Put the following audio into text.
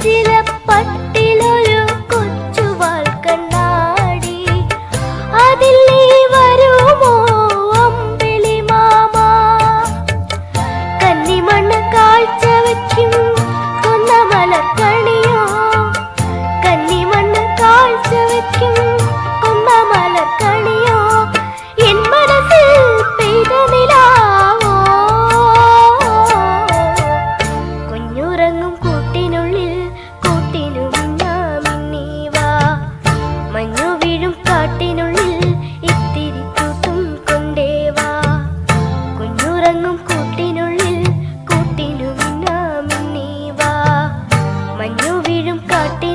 Till I விழும் காட்டே